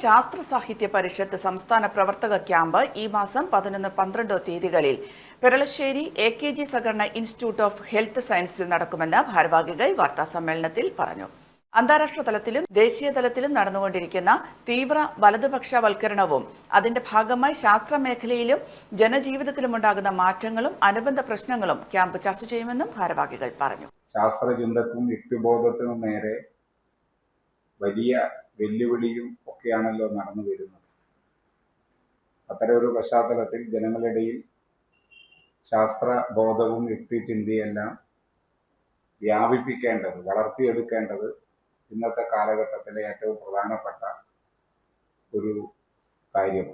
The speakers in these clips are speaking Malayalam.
ശാസ്ത്ര സാഹിത്യ പരിഷത്ത് സംസ്ഥാന പ്രവർത്തക ക്യാമ്പ് ഈ മാസം പതിനൊന്ന് പന്ത്രണ്ടോ തീയതികളിൽ. പെരളശ്ശേരി എ കെ ജി സഹകരണ ഇൻസ്റ്റിറ്റ്യൂട്ട് ഓഫ് ഹെൽത്ത് സയൻസിൽ നടക്കുമെന്ന് ഭാരവാഹികൾ വാർത്താസമ്മേളനത്തിൽ പറഞ്ഞു. അന്താരാഷ്ട്ര തലത്തിലും ദേശീയ തലത്തിലും നടന്നുകൊണ്ടിരിക്കുന്ന തീവ്ര വലതുപക്ഷവൽക്കരണവും അതിന്റെ ഭാഗമായി ശാസ്ത്ര മേഖലയിലും ജനജീവിതത്തിലുമുണ്ടാകുന്ന മാറ്റങ്ങളും അനുബന്ധ പ്രശ്നങ്ങളും ക്യാമ്പ് ചർച്ച ചെയ്യുമെന്നും ഭാരവാഹികൾ പറഞ്ഞു. ശാസ്ത്രചിന്തക്കും യുക്തിബോധത്തിനും നേരെ വലിയ വെല്ലുവിളിയും ഒക്കെയാണല്ലോ നടന്നു വരുന്നത്. അത്തരം ഒരു പശ്ചാത്തലത്തിൽ ജനങ്ങളിടയിൽ ശാസ്ത്രബോധവും യുക്തിചിന്തയെല്ലാം വ്യാപിപ്പിക്കേണ്ടത് വളർത്തിയെടുക്കേണ്ടത് ഇന്നത്തെ കാലഘട്ടത്തിലെ ഏറ്റവും പ്രധാനപ്പെട്ട ഒരു കാര്യം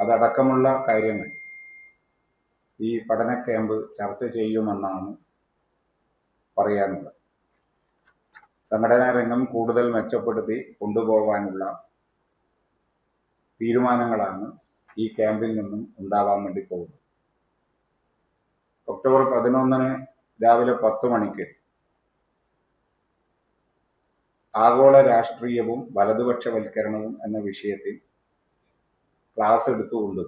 അതടക്കമുള്ള കാര്യങ്ങൾ ഈ പഠന ക്യാമ്പ് ചർച്ച ചെയ്യുമെന്നാണ് പറയാനുള്ളത്. സംഘടനാ രംഗം കൂടുതൽ മെച്ചപ്പെടുത്തി കൊണ്ടുപോകാനുള്ള തീരുമാനങ്ങളാണ് ഈ ക്യാമ്പിൽ നിന്നും ഉണ്ടാവാൻ വേണ്ടി പോകുന്നത്. ഒക്ടോബർ പതിനൊന്നിന് രാവിലെ പത്ത് മണിക്ക് ആഗോള രാഷ്ട്രീയവും വലതുപക്ഷവൽക്കരണവും എന്ന വിഷയത്തിൽ ക്ലാസ് എടുത്തുകൊണ്ട്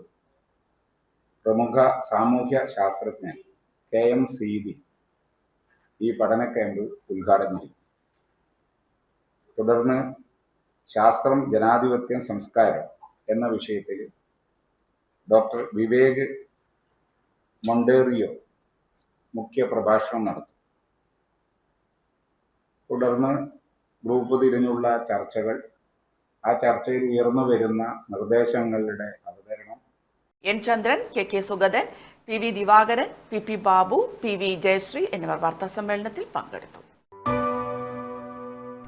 പ്രമുഖ സാമൂഹ്യ ശാസ്ത്രജ്ഞൻ കെ എം സീതി ഈ പഠന ക്യാമ്പ് ഉദ്ഘാടനം ചെയ്തു തുടർന്ന് ശാസ്ത്രം ജനാധിപത്യം സംസ്കാരം എന്ന വിഷയത്തിൽ ഡോക്ടർ വിവേക് മൊണ്ടേറിയോ മുഖ്യ പ്രഭാഷണം നടത്തും. തുടർന്ന് ഗ്രൂപ്പ് തിരിഞ്ഞുള്ള ചർച്ചകൾ. ആ ചർച്ചയിൽ ഉയർന്നു വരുന്ന നിർദ്ദേശങ്ങളുടെ അവതരണം. N Chandran K K Sugathan P V Divakaran P P Babu P V Jayasree എന്നിവർ വാർത്താ സമ്മേളനത്തിൽ പങ്കെടുത്തു.